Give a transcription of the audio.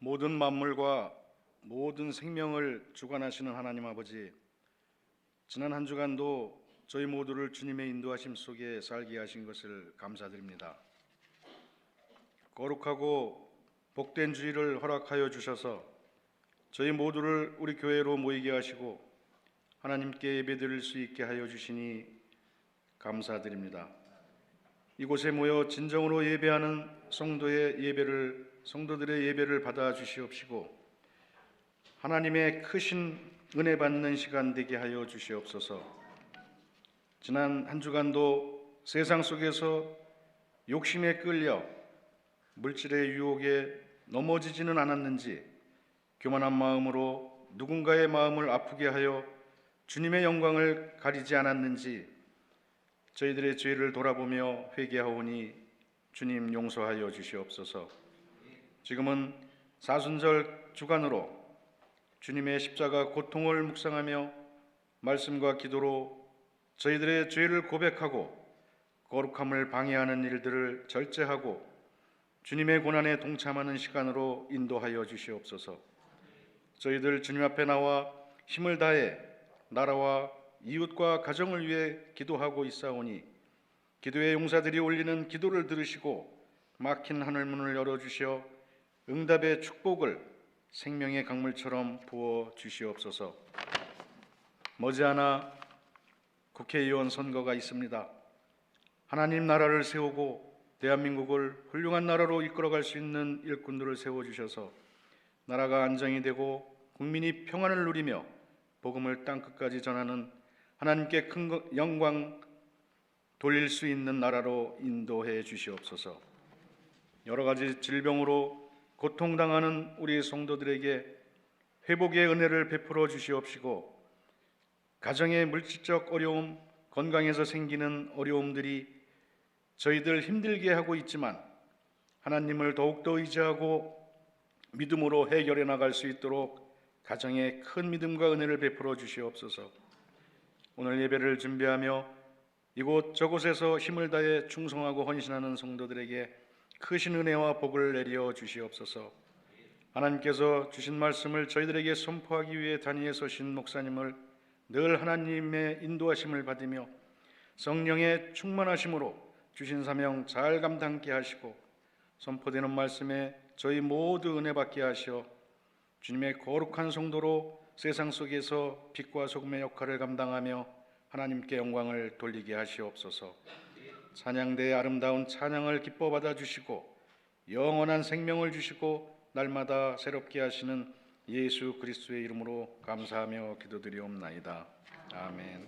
모든 만물과 모든 생명을 주관하시는 하나님 아버지, 지난 한 주간도 저희 모두를 주님의 인도하심 속에 살게 하신 것을 감사드립니다. 거룩하고 복된 주일을 허락하여 주셔서 저희 모두를 우리 교회로 모이게 하시고 하나님께 예배드릴 수 있게 하여 주시니 감사드립니다. 이곳에 모여 진정으로 예배하는 성도의 예배를 성도들의 예배를 받아 주시옵시고 하나님의 크신 은혜 받는 시간 되게 하여 주시옵소서. 지난 한 주간도 세상 속에서 욕심에 끌려 물질의 유혹에 넘어지지는 않았는지 교만한 마음으로 누군가의 마음을 아프게 하여 주님의 영광을 가리지 않았는지 저희들의 죄를 돌아보며 회개하오니 주님 용서하여 주시옵소서. 지금은 사순절 주간으로 주님의 십자가 고통을 묵상하며 말씀과 기도로 저희들의 죄를 고백하고 거룩함을 방해하는 일들을 절제하고 주님의 고난에 동참하는 시간으로 인도하여 주시옵소서. 저희들 주님 앞에 나와 힘을 다해 나라와 이웃과 가정을 위해 기도하고 있사오니 기도의 용사들이 올리는 기도를 들으시고 막힌 하늘 문을 열어 주시어 응답의 축복을 생명의 강물처럼 부어 주시옵소서. 머지않아 국회의원 선거가 있습니다. 하나님 나라를 세우고 대한민국을 훌륭한 나라로 이끌어갈 수 있는 일꾼들을 세워 주셔서 나라가 안정이 되고 국민이 평안을 누리며 복음을 땅 끝까지 전하는 하나님께 큰 거- 영광 돌릴 수 있는 나라로 인도해 주시옵소서. 여러 가지 질병으로 고통당하는 우리 성도들에게 회복의 은혜를 베풀어 주시옵시고 가정의 물질적 어려움, 건강에서 생기는 어려움들이 저희들 힘들게 하고 있지만 하나님을 더욱더 의지하고 믿음으로 해결해 나갈 수 있도록 가정에 큰 믿음과 은혜를 베풀어 주시옵소서. 오늘 예배를 준비하며 이곳 저곳에서 힘을 다해 충성하고 헌신하는 성도들에게 크신 은혜와 복을 내려 주시옵소서. 하나님께서 주신 말씀을 저희들에게 선포하기 위해 단위에 서신 목사님을 늘 하나님의 인도하심을 받으며 성령의 충만하심으로 주신 사명 잘 감당케 하시고 선포되는 말씀에 저희 모두 은혜 받게 하시어 주님의 거룩한 성도로 세상 속에서 빛과 소금의 역할을 감당하며 하나님께 영광을 돌리게 하시옵소서. 찬양대의 아름다운 찬양을 기뻐 받아 주시고 영원한 생명을 주시고 날마다 새롭게 하시는 예수 그리스도의 이름으로 감사하며 기도드리옵나이다. 아멘.